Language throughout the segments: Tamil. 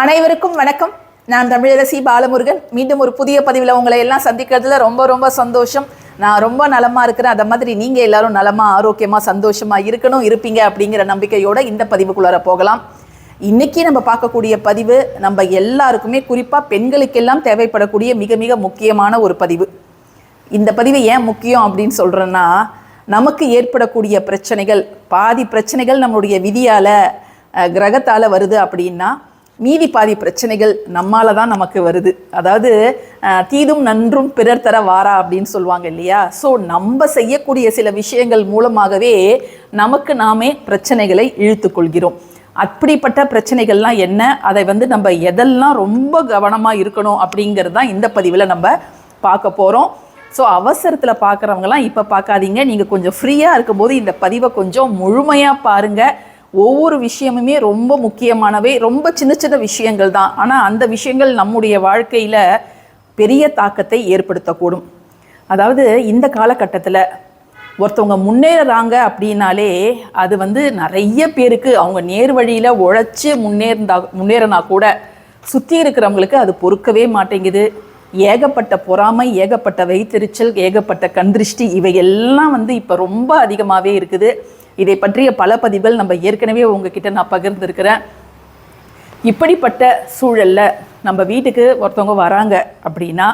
அனைவருக்கும் வணக்கம். நான் தமிழரசி பாலமுருகன். மீண்டும் ஒரு புதிய பதிவில் உங்களை எல்லாம் சந்திக்கிறதுல ரொம்ப ரொம்ப சந்தோஷம். நான் ரொம்ப நலமா இருக்கிறேன். அதை மாதிரி நீங்க எல்லாரும் நலமா ஆரோக்கியமா சந்தோஷமா இருக்கணும் இருப்பீங்க அப்படிங்கிற நம்பிக்கையோட இந்த பதிவுக்குள்ளார போகலாம். இன்னைக்கு நம்ம பார்க்கக்கூடிய பதிவு நம்ம எல்லாருக்குமே குறிப்பா பெண்களுக்கெல்லாம் தேவைப்படக்கூடிய மிக மிக முக்கியமான ஒரு பதிவு. இந்த பதிவு ஏன் முக்கியம் அப்படின்னு சொல்கிறேன்னா நமக்கு ஏற்படக்கூடிய பிரச்சனைகள் பாதி பிரச்சனைகள் நம்மளுடைய விதியால் கிரகத்தால் வருது அப்படின்னா மீதி பாதி பிரச்சனைகள் நம்மால தான் நமக்கு வருது. அதாவது தீதும் நன்றும் பிறர் தர வாரா அப்படின்னு சொல்லுவாங்க இல்லையா? ஸோ நம்ம செய்யக்கூடிய சில விஷயங்கள் மூலமாகவே நமக்கு நாமே பிரச்சனைகளை இழுத்துக்கொள்கிறோம் அப்படிப்பட்ட பிரச்சனைகள்லாம் என்ன? அதை வந்து நம்ம எதெல்லாம் ரொம்ப கவனமாக இருக்கணும் அப்படிங்கிறது தான் இந்த பதிவில் நம்ம பார்க்க போகிறோம் ஸோ அவசரத்தில் பார்க்குறவங்கலாம் இப்போ பார்க்காதீங்க. நீங்கள் கொஞ்சம் ஃப்ரீயாக இருக்கும்போது இந்த பதிவை கொஞ்சம் முழுமையாக பாருங்கள் ஒவ்வொரு விஷயமுமே ரொம்ப முக்கியமானவை ரொம்ப சின்ன சின்ன விஷயங்கள் தான். ஆனால் அந்த விஷயங்கள் நம்முடைய வாழ்க்கையில் பெரிய தாக்கத்தை ஏற்படுத்தக்கூடும். அதாவது இந்த காலகட்டத்தில் ஒருத்தவங்க முன்னேறுறாங்க அப்படின்னாலே அது வந்து நிறைய பேருக்கு அவங்க நேர் வழியில் உழைச்சி முன்னேர்ந்தா முன்னேறினா கூட சுற்றி இருக்கிறவங்களுக்கு அது பொறுக்கவே மாட்டேங்குது. ஏகப்பட்ட பொறாமை ஏகப்பட்ட வைத்தெரிச்சல் ஏகப்பட்ட கண்திருஷ்டி இவையெல்லாம் வந்து இப்போ ரொம்ப அதிகமாகவே இருக்குது. இதை பற்றிய பல பதிவுகள் நம்ம ஏற்கனவே உங்ககிட்ட நான் பகிர்ந்திருக்கிறேன். இப்படிப்பட்ட சூழலில் நம்ம வீட்டுக்கு ஒருத்தவங்க வராங்க அப்படின்னா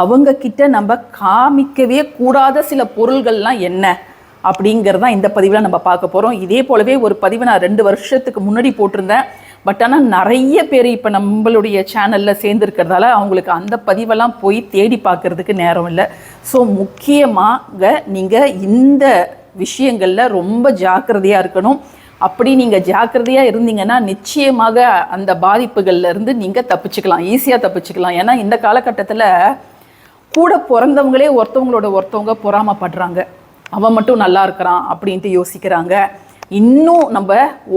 அவங்க கிட்ட நம்ம காமிக்கவே கூடாத சில பொருள்கள்லாம் என்ன அப்படிங்கிறதான் இந்த பதிவில் நம்ம பார்க்க போகிறோம் இதே போலவே ஒரு பதிவை நான் ரெண்டு வருஷத்துக்கு முன்னாடி போட்டிருந்தேன். பட் ஆனால் நிறைய பேர் இப்போ நம்மளுடைய சேனலில் சேர்ந்துருக்கிறதால அவங்களுக்கு அந்த பதிவெல்லாம் போய் தேடி பார்க்கறதுக்கு நேரம் இல்லை. ஸோ முக்கியமாக நீங்கள் இந்த விஷயங்களில் ரொம்ப ஜாக்கிரதையாக இருக்கணும். அப்படி நீங்கள் ஜாக்கிரதையாக இருந்தீங்கன்னா நிச்சயமாக அந்த பாதிப்புகள்லேருந்து நீங்கள் தப்பிச்சுக்கலாம். ஈஸியாக தப்பிச்சுக்கலாம். ஏன்னா இந்த காலகட்டத்தில் கூட பிறந்தவங்களே ஒருத்தவங்களோட ஒருத்தவங்க பொறாமப்படுறாங்க. அவன் மட்டும் நல்லா இருக்கிறான் அப்படின்ட்டு யோசிக்கிறாங்க. இன்னும் நம்ம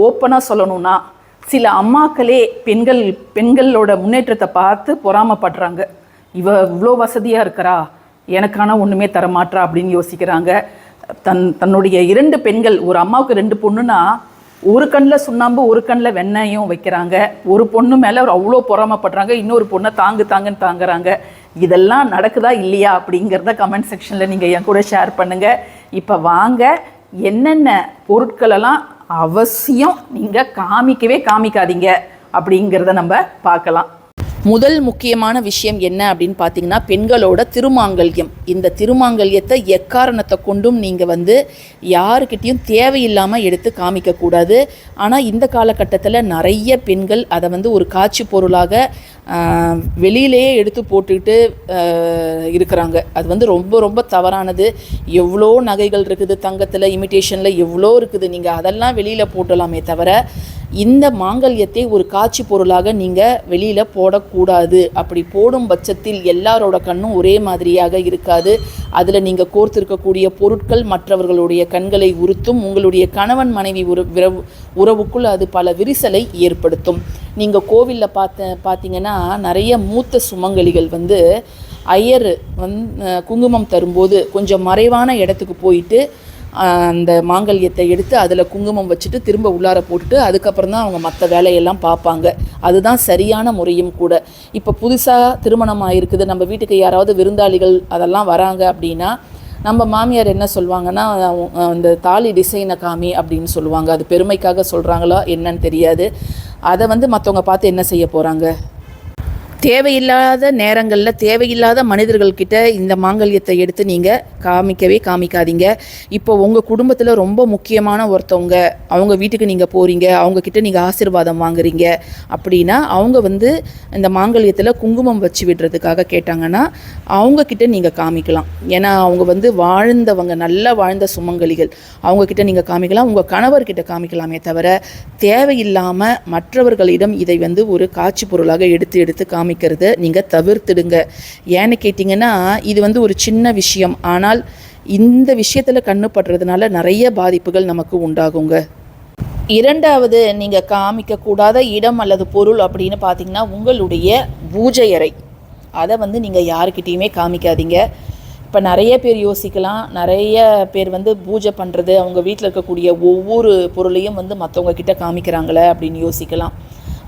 ஓப்பனாக சொல்லணும்னா சில அம்மாக்களே பெண்கள் பெண்களோட முன்னேற்றத்தை பார்த்து பொறாமப்படுறாங்க. இவ இவ்வளோ வசதியாக இருக்கிறா. எனக்கான ஒன்றுமே தரமாட்டா? அப்படின்னு யோசிக்கிறாங்க. தன் தன்னுடைய இரண்டு பெண்கள் ஒரு அம்மாவுக்கு ரெண்டு பொண்ணுனா ஒரு கண்ணில் சுண்ணாம்பு ஒரு கண்ணில் வெண்ணையும் வைக்கிறாங்க. ஒரு பொண்ணு மேலே அவ்வளோ பொறாமப்படுறாங்க இன்னொரு பொண்ணை தாங்கு தாங்குன்னு தாங்குறாங்க. இதெல்லாம் நடக்குதா இல்லையா அப்படிங்கிறத கமெண்ட் செக்ஷனில் நீங்கள் என் கூட ஷேர் பண்ணுங்கள் இப்போ வாங்க என்னென்ன பொருட்களெல்லாம் அவசியம் நீங்கள் காமிக்கவே காமிக்காதீங்க அப்படிங்கிறத நம்ம பார்க்கலாம். முதல் முக்கியமான விஷயம் என்ன அப்படின்னு பார்த்தீங்கன்னா பெண்களோட திருமாங்கல்யம். இந்த திருமாங்கல்யத்தை எக்காரணத்தை கொண்டும் நீங்கள் வந்து யாருக்கிட்டேயும் தேவையில்லாமல் எடுத்து காமிக்கக்கூடாது. ஆனால் இந்த காலகட்டத்தில் நிறைய பெண்கள் அதை வந்து ஒரு காட்சி பொருளாக வெளியிலேயே எடுத்து போட்டுக்கிட்டு இருக்கிறாங்க. அது வந்து ரொம்ப ரொம்ப தவறானது. எவ்வளோ நகைகள் இருக்குது தங்கத்தில் இமிட்டேஷனில் எவ்வளோ இருக்குது. நீங்கள் அதெல்லாம் வெளியில் போட்டலாமே தவிர இந்த மாங்கல்யத்தை ஒரு காட்சி பொருளாக நீங்கள் வெளியில் போடக்கூடாது. அப்படி போடும் பட்சத்தில் எல்லாரோட கண்ணும் ஒரே மாதிரியாக இருக்காது. அதில் நீங்கள் கோர்த்திருக்கக்கூடிய பொருட்கள் மற்றவர்களுடைய கண்களை உறுத்தும் உங்களுடைய கணவன் மனைவி உறவு உறவுக்குள் அது பல விரிசலை ஏற்படுத்தும். நீங்கள் கோவிலில் பார்த்த பார்த்தீங்கன்னா நிறைய மூத்த சுமங்கலிகள் வந்து ஐயர் வந் குங்குமம் தரும்போது கொஞ்சம் மறைவான இடத்துக்கு போயிட்டு அந்த மாங்கல்யத்தை எடுத்து அதில் குங்குமம் வச்சுட்டு திரும்ப உள்ளார போட்டுட்டு அதுக்கப்புறம் தான் அவங்க மற்ற வேலையெல்லாம் பார்ப்பாங்க. அதுதான் சரியான முறையும் கூட. இப்போ புதுசாக திருமணம் ஆகிருக்குது நம்ம வீட்டுக்கு யாராவது விருந்தாளிகள் அதெல்லாம் வராங்க அப்படின்னா நம்ம மாமியார் என்ன சொல்லுவாங்கன்னா அந்த தாலி டிசைனை காமி அப்படின்னு சொல்லுவாங்க. அது பெருமைக்காக சொல்கிறாங்களா என்னன்னு தெரியாது. அதை வந்து மற்றவங்க பார்த்து என்ன செய்ய போகிறாங்க தேவையில்லாத நேரங்களில் தேவையில்லாத மனிதர்கள்கிட்ட இந்த மாங்கல்யத்தை எடுத்து நீங்கள் காமிக்கவே காமிக்காதீங்க. இப்போ உங்கள் குடும்பத்தில் ரொம்ப முக்கியமான ஒருத்தவங்க அவங்க வீட்டுக்கு நீங்கள் போகிறீங்க அவங்கக்கிட்ட நீங்கள் ஆசீர்வாதம் வாங்குறீங்க அப்படின்னா அவங்க வந்து இந்த மாங்கல்யத்தில் குங்குமம் வச்சு விடுறதுக்காக கேட்டாங்கன்னா அவங்கக்கிட்ட நீங்கள் காமிக்கலாம். ஏன்னா அவங்க வந்து வாழ்ந்தவங்க நல்லா வாழ்ந்த சுமங்கலிகள். அவங்கக்கிட்ட நீங்கள் காமிக்கலாம் உங்கள் கணவர்கிட்ட காமிக்கலாமே தவிர தேவையில்லாமல் மற்றவர்களிடம் இதை வந்து ஒரு காட்சி பொருளாக எடுத்து எடுத்து காமி காமிக்கிறத நீங்கள் தவிர்த்துடுங்க. ஏன்னு கேட்டிங்கன்னா இது வந்து ஒரு சின்ன விஷயம். ஆனால் இந்த விஷயத்தில் கண்ணு படுறதுனால நிறைய பாதிப்புகள் நமக்கு உண்டாகுங்க. இரண்டாவது நீங்கள் காமிக்கக்கூடாத இடம் அல்லது பொருள் அப்படின்னு பார்த்தீங்கன்னா உங்களுடைய பூஜை அறை. அதை வந்து நீங்கள் யாருக்கிட்டேயுமே காமிக்காதீங்க. இப்போ நிறைய பேர் யோசிக்கலாம். நிறைய பேர் வந்து பூஜை பண்ணுறது அவங்க வீட்டில் இருக்கக்கூடிய ஒவ்வொரு பொருளையும் வந்து மற்றவங்க கிட்ட காமிக்கிறாங்களே அப்படின்னு யோசிக்கலாம்.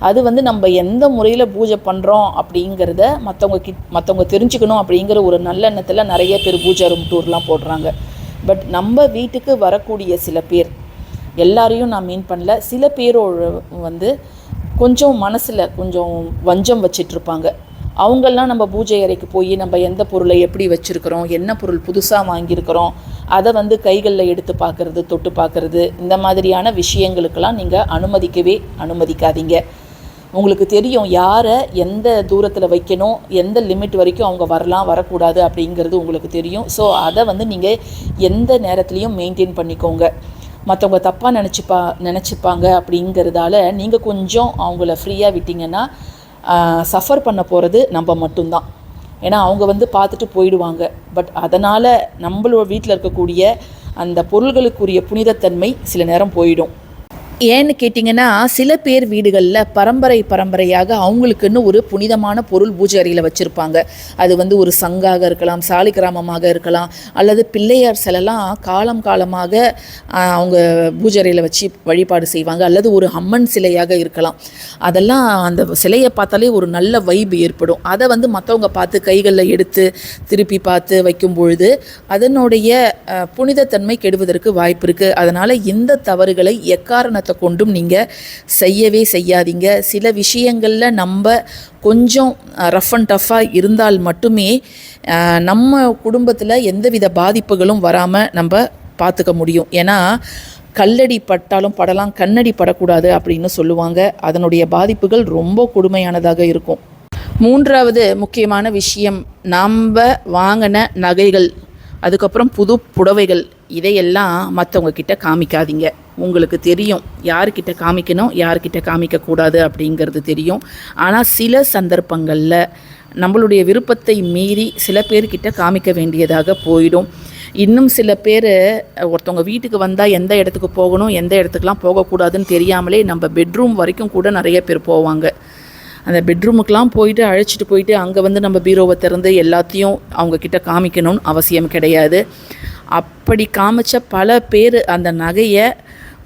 அது வந்து நம்ம எந்த முறையில் பூஜை பண்ணுறோம் அப்படிங்கிறத மற்றவங்க கிட் மற்றவங்க தெரிஞ்சுக்கணும் அப்படிங்கிற ஒரு நல்லெண்ணத்தில் நிறைய பேர் பூஜை ரூம் டூர்லாம் போடுறாங்க. பட் நம்ம வீட்டுக்கு வரக்கூடிய சில பேர் எல்லாரையும் நான் மீன் பண்ணல சில பேரோட வந்து கொஞ்சம் மனசில் கொஞ்சம் வஞ்சம் வச்சிட்ருப்பாங்க. அவங்கெல்லாம் நம்ம பூஜை அறைக்கு போய் நம்ம எந்த பொருளை எப்படி வச்சுருக்கிறோம் என்ன பொருள் புதுசாக வாங்கியிருக்கிறோம் அதை வந்து கைகளில் எடுத்து பார்க்குறது தொட்டு பார்க்குறது இந்த மாதிரியான விஷயங்களுக்கெல்லாம் நீங்கள் அனுமதிக்கவே அனுமதிக்காதீங்க. உங்களுக்கு தெரியும் யாரை எந்த தூரத்தில் வைக்கணும் எந்த லிமிட் வரைக்கும் அவங்க வரலாம் வரக்கூடாது அப்படிங்கிறது உங்களுக்கு தெரியும். ஸோ அதை வந்து நீங்கள் எந்த நேரத்துலையும் மெயின்டைன் பண்ணிக்கோங்க. மற்றவங்க தப்பாக நினச்சிப்பா நினச்சிப்பாங்க அப்படிங்கிறதால நீங்கள் கொஞ்சம் அவங்கள ஃப்ரீயாக விட்டிங்கன்னா சஃபர் பண்ண போகிறது நம்ம மட்டும்தான். ஏன்னா அவங்க வந்து பார்த்துட்டு போயிடுவாங்க. பட் அதனால் நம்மளோட வீட்டில் இருக்கக்கூடிய அந்த பொருள்களுக்குரிய புனிதத்தன்மை சில நேரம் போயிடும். ஏன்னு கேட்டிங்கன்னா சில பேர் வீடுகளில் பரம்பரை பரம்பரையாக அவங்களுக்குன்னு ஒரு புனிதமான பொருள் பூஜை அறையில் வச்சுருப்பாங்க. அது வந்து ஒரு சங்காக இருக்கலாம் சாலிகிராமமாக இருக்கலாம் அல்லது பிள்ளையார் சிலைலாம் காலம் காலமாக அவங்க பூஜை அறையில் வச்சு வழிபாடு செய்வாங்க அல்லது ஒரு அம்மன் சிலையாக இருக்கலாம். அதெல்லாம் அந்த சிலையை பார்த்தாலே ஒரு நல்ல வைப் ஏற்படும். அதை வந்து மற்றவங்க பார்த்து கைகளில் எடுத்து திருப்பி பார்த்து வைக்கும் பொழுது அதனுடைய புனிதத்தன்மை கெடுவதற்கு வாய்ப்பு இருக்குது அதனால் இந்த தவறுகளை எக்காரணத்தை கொண்டும் நீங்கள் செய்யவே செய்யாதீங்க. சில விஷயங்களில் நம்ம கொஞ்சம் ரஃப் அண்ட் டஃப்பாக இருந்தால் மட்டுமே நம்ம குடும்பத்தில் எந்தவித பாதிப்புகளும் வராமல் நம்ம பார்த்துக்க முடியும். ஏன்னா கல்லடி பட்டாலும் படலாம் கண்ணடி படக்கூடாது அப்படின்னு சொல்லுவாங்க. அதனுடைய பாதிப்புகள் ரொம்ப கொடுமையானதாக இருக்கும். மூன்றாவது முக்கியமான விஷயம் நம்ம வாங்கின நகைகள் அதுக்கப்புறம் புது புடவைகள் இதையெல்லாம் மற்றவங்க கிட்ட காமிக்காதீங்க. உங்களுக்கு தெரியும் யார்கிட்ட காமிக்கணும் யார்கிட்ட காமிக்கக்கூடாது அப்படிங்கிறது தெரியும். ஆனால் சில சந்தர்ப்பங்களில் நம்மளுடைய விருப்பத்தை மீறி சில பேர்கிட்ட காமிக்க வேண்டியதாக போயிடும். இன்னும் சில பேர் ஒருத்தவங்க வீட்டுக்கு வந்தால் எந்த இடத்துக்கு போகணும் எந்த இடத்துக்குலாம் போகக்கூடாதுன்னு தெரியாமலே நம்ம பெட்ரூம் வரைக்கும் கூட நிறைய பேர் போவாங்க. அந்த பெட்ரூமுக்கெலாம் போயிட்டு அழைச்சிட்டு போயிட்டு அங்கே வந்து நம்ம பீரோவை திறந்து எல்லாத்தையும் அவங்கக்கிட்ட காமிக்கணும்னு அவசியம் கிடையாது. அப்படி காமிச்ச பல பேர் அந்த நகையை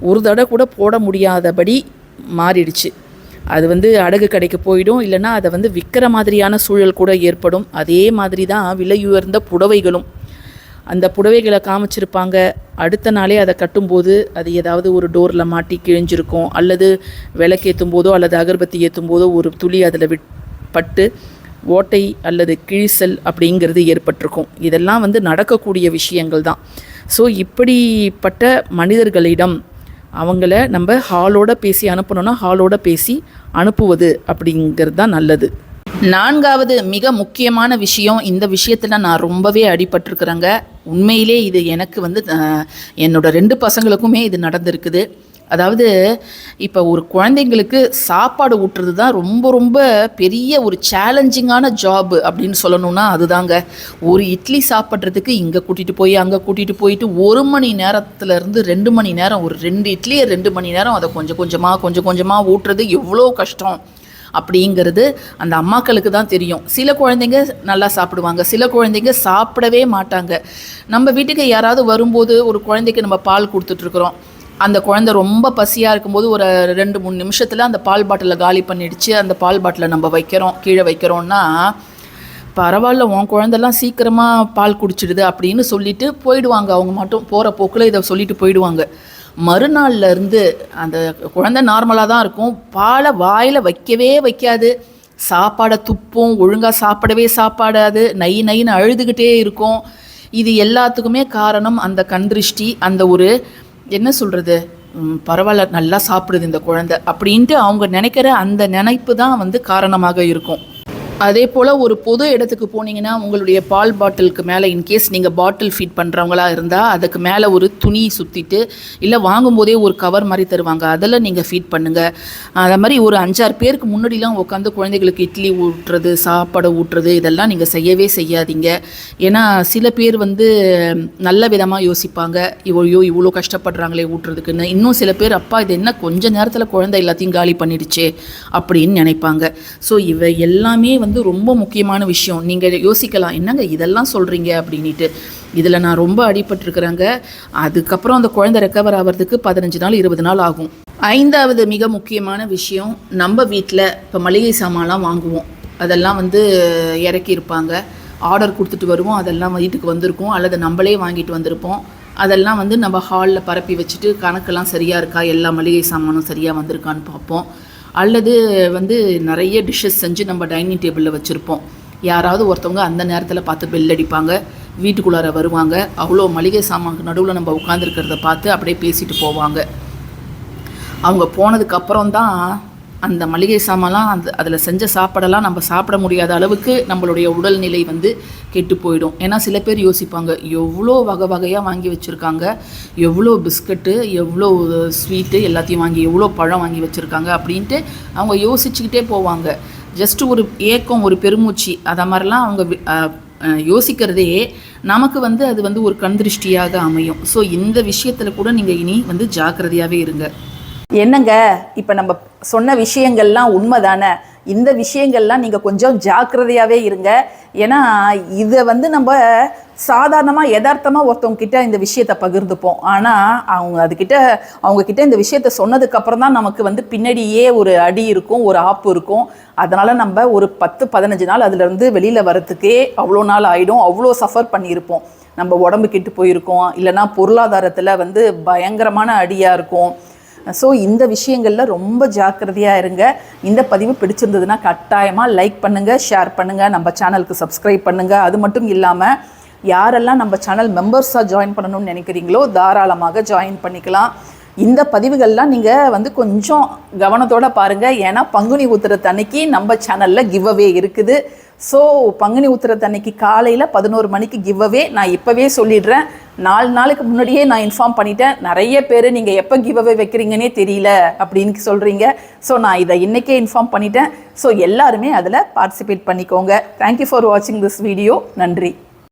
ஒரு தடவை கூட போட முடியாதபடி மாறிடுச்சு. அது வந்து அடகு கடைக்கு போயிடும் இல்லைன்னா அதை வந்து விற்கிற மாதிரியான சூழல் கூட ஏற்படும். அதே மாதிரி தான் விலையுயர்ந்த புடவைகளும். அந்த புடவைகளை காமிச்சிருப்பாங்க. அடுத்த நாளே அதை கட்டும்போது அது ஏதாவது ஒரு டோரில் மாட்டி கிழிஞ்சிருக்கும். அல்லது விளக்கேற்றும் போதோ அல்லது அகர்பத்தி ஏற்றும் போதோ ஒரு துளி அதில் விட் பட்டு ஓட்டை அல்லது கிழிசல் அப்படிங்கிறது ஏற்பட்டிருக்கும். இதெல்லாம் வந்து நடக்கக்கூடிய விஷயங்கள் தான். ஸோ இப்படிப்பட்ட மனிதர்களிடம் அவங்கள நம்ம ஹாலோட பேசி அனுப்பணும்னா ஹாலோட பேசி அனுப்புவது அப்படிங்கிறது தான் நல்லது. நான்காவது மிக முக்கியமான விஷயம் இந்த விஷயத்தில் நான் ரொம்பவே அடிபட்டிருக்கிறேங்க. உண்மையிலே இது எனக்கு வந்து என்னோட ரெண்டு பசங்களுக்குமே இது நடந்திருக்குது. அதாவது இப்போ ஒரு குழந்தைங்களுக்கு சாப்பாடு ஊட்டுறது தான் ரொம்ப ரொம்ப பெரிய ஒரு சேலஞ்சிங்கான ஜாப் அப்படின்னு சொல்லணும்னா அதுதாங்க. ஒரு இட்லி சாப்பிட்றதுக்கு இங்கே கூட்டிகிட்டு போய் அங்கே கூட்டிகிட்டு போயிட்டு ஒரு மணி நேரத்துலேருந்து ரெண்டு மணி நேரம் ஒரு ரெண்டு இட்லியை ரெண்டு மணி நேரம் அதை கொஞ்சம் கொஞ்சமாக கொஞ்சம் கொஞ்சமாக ஊட்டுறது எவ்வளோ கஷ்டம் அப்படிங்கிறது அந்த அம்மாக்களுக்கு தான் தெரியும். சில குழந்தைங்க நல்லா சாப்பிடுவாங்க சில குழந்தைங்க சாப்பிடவே மாட்டாங்க. நம்ம வீட்டுக்கு யாராவது வரும்போது ஒரு குழந்தைக்கு நம்ம பால் கொடுத்துட்ருக்குறோம் அந்த குழந்தை ரொம்ப பசியாக இருக்கும்போது ஒரு ரெண்டு மூணு நிமிஷத்தில் அந்த பால் பாட்டிலை காலி பண்ணிடுச்சு. அந்த பால் பாட்டிலை நம்ம வைக்கிறோம் கீழே வைக்கிறோன்னா பரவாயில்ல உன் குழந்தெல்லாம் சீக்கிரமாக பால் குடிச்சிடுது அப்படின்னு சொல்லிட்டு போயிடுவாங்க. அவங்க மட்டும் போகிற போக்கில் இதை சொல்லிட்டு போயிடுவாங்க. மறுநாள்லேருந்து அந்த குழந்தை நார்மலாக தான் இருக்கும். பாலை வாயில் வைக்கவே வைக்காது. சாப்பாடை துப்பும் ஒழுங்காக சாப்பிடவே சாப்பாடாது. நை நைன்னு அழுதுகிட்டே இருக்கும். இது எல்லாத்துக்குமே காரணம் அந்த கண்திருஷ்டி அந்த ஒரு என்ன சொல்கிறது பரவாயில்ல நல்லா சாப்பிடுது இந்த குழந்தை அப்படின்ட்டு அவங்க நினைக்கிற அந்த நினைப்பு தான் வந்து காரணமாக இருக்கும். அதே போல் ஒரு பொது இடத்துக்கு போனீங்கன்னா உங்களுடைய பால் பாட்டிலுக்கு மேலே இன்கேஸ் நீங்கள் பாட்டில் ஃபீட் பண்ணுறவங்களா இருந்தால் அதுக்கு மேலே ஒரு துணி சுற்றிட்டு இல்லை வாங்கும்போதே ஒரு கவர் மாதிரி தருவாங்க. அதில் நீங்கள் ஃபீட் பண்ணுங்கள் அதை மாதிரி ஒரு அஞ்சாறு பேருக்கு முன்னாடிலாம் உட்காந்து குழந்தைகளுக்கு இட்லி ஊட்டுறது சாப்பாடு ஊட்டுறது இதெல்லாம் நீங்கள் செய்யவே செய்யாதீங்க. ஏன்னா சில பேர் வந்து நல்ல விதமாக யோசிப்பாங்க. இவ்வளோ இவ்வளோ கஷ்டப்படுறாங்களே ஊட்டுறதுக்குன்னு. இன்னும் சில பேர் அப்பா இது என்ன கொஞ்ச நேரத்தில் குழந்தை எல்லாத்தையும் காலி பண்ணிடுச்சே அப்படின்னு நினைப்பாங்க. ஸோ இவை எல்லாமே வந்து ரொம்ப முக்கியமான விஷயம். நீங்கள் யோசிக்கலாம் என்னங்க இதெல்லாம் சொல்கிறீங்க அப்படின்ட்டு இதில் நான் ரொம்ப அடிபட்டிருக்கிறேங்க. அதுக்கப்புறம் அந்த குழந்தை ரெக்கவர் ஆகிறதுக்கு பதினஞ்சு நாள் இருபது நாள் ஆகும். ஐந்தாவது மிக முக்கியமான விஷயம் நம்ம வீட்டில் இப்போ மளிகை சாமான்லாம் வாங்குவோம். அதெல்லாம் வந்து இறக்கியிருப்பாங்க. ஆர்டர் கொடுத்துட்டு வருவோம் அதெல்லாம் வீட்டுக்கு வந்திருக்கோம். அல்லது நம்மளே வாங்கிட்டு வந்திருப்போம். அதெல்லாம் வந்து நம்ம ஹாலில் பரப்பி வச்சுட்டு கணக்கெல்லாம் சரியாக இருக்கா? எல்லா மளிகை சாமானும் சரியாக வந்திருக்கான்னு பார்ப்போம். அல்லது வந்து நிறைய டிஷ்ஷஸ் செஞ்சு நம்ம டைனிங் டேபிளில் வச்சுருப்போம். யாராவது ஒருத்தவங்க அந்த நேரத்தில் பார்த்து பெல் அடிப்பாங்க வீட்டுக்குள்ளார வருவாங்க அவ்வளோ மளிகை சாமானுக்கு நடுவில் நம்ம உட்காந்துருக்கிறத பார்த்து அப்படியே பேசிட்டு போவாங்க. அவங்க போனதுக்கப்புறம் தான் அந்த மளிகை சாமான்லாம் அந்த அதில் செஞ்ச சாப்பாடெல்லாம் நம்ம சாப்பிட முடியாத அளவுக்கு நம்மளுடைய உடல்நிலை வந்து கெட்டு போயிடும். ஏன்னா சில பேர் யோசிப்பாங்க எவ்வளோ வகை வகையாக வாங்கி வச்சுருக்காங்க எவ்வளோ பிஸ்கட்டு எவ்வளோ ஸ்வீட்டு எல்லாத்தையும் வாங்கி எவ்வளோ பழம் வாங்கி வச்சுருக்காங்க அப்படின்ட்டு அவங்க யோசிச்சுக்கிட்டே போவாங்க. ஜஸ்ட்டு ஒரு ஏக்கம் ஒரு பெருமூச்சு அதை மாதிரிலாம் அவங்க வி- யோசிக்கிறதே நமக்கு வந்து அது வந்து ஒரு கண்திருஷ்டியாக அமையும். ஸோ இந்த விஷயத்தில் கூட நீங்கள் இனி வந்து ஜாக்கிரதையாகவே இருங்க. என்னங்க? இப்போ நம்ம சொன்ன விஷயங்கள்லாம் உண்மைதானே? இந்த விஷயங்கள்லாம் நீங்கள் கொஞ்சம் ஜாக்கிரதையாகவே இருங்க. ஏன்னா இதை வந்து நம்ம சாதாரணமாக யதார்த்தமாக ஒருத்தவங்க கிட்ட இந்த விஷயத்தை பகிர்ந்துப்போம். ஆனால் அவங்க அதுக்கிட்ட அவங்க கிட்ட இந்த விஷயத்த சொன்னதுக்கப்புறம் தான் நமக்கு வந்து பின்னாடியே ஒரு அடி இருக்கும் ஒரு ஆப்பு இருக்கும். அதனால் நம்ம ஒரு பத்து பதினஞ்சு நாள் அதுலேருந்து வெளியில் வரத்துக்கே அவ்வளோ நாள் ஆகிடும் அவ்வளோ சஃபர் பண்ணியிருப்போம். நம்ம உடம்பு கெட்டு போயிருக்கோம். இல்லைன்னா பொருளாதாரத்தில் வந்து பயங்கரமான அடியாக இருக்கும். ஸோ இந்த விஷயங்களில் ரொம்ப ஜாக்கிரதையாக இருங்க. இந்த பதிவு பிடிச்சிருந்ததுன்னா கட்டாயமாக லைக் பண்ணுங்கள் ஷேர் பண்ணுங்கள் நம்ம சேனலுக்கு சப்ஸ்கிரைப் பண்ணுங்கள் அது மட்டும் இல்லாமல் யாரெல்லாம் நம்ம சேனல் மெம்பர்ஸாக ஜாயின் பண்ணணும்னு நினைக்கிறீங்களோ தாராளமாக ஜாயின் பண்ணிக்கலாம். இந்த பதிவுகள்லாம் நீங்கள் வந்து கொஞ்சம் கவனத்தோடு பாருங்கள் ஏன்னா பங்குனி உத்திரத்தன்னைக்கு நம்ம சேனலில் கிவ் அவே இருக்குது. ஸோ பங்குனி உத்திரத்தன்னைக்கு காலையில் பதினோரு மணிக்கு கிவ் அவே நான் இப்போவே சொல்லிடுறேன். நாலு நாளுக்கு முன்னாடியே நான் இன்ஃபார்ம் பண்ணிட்டேன். நிறைய பேர் நீங்கள் எப்போ கிவ் அவே வைக்கிறீங்கன்னே தெரியல அப்படின்னு சொல்கிறீங்க ஸோ நான் இதை இன்றைக்கே இன்ஃபார்ம் பண்ணிட்டேன். ஸோ எல்லாருமே அதில் பார்ட்டிசிபேட் பண்ணிக்கோங்க. தேங்க்யூ ஃபார் வாட்சிங் திஸ் வீடியோ நன்றி.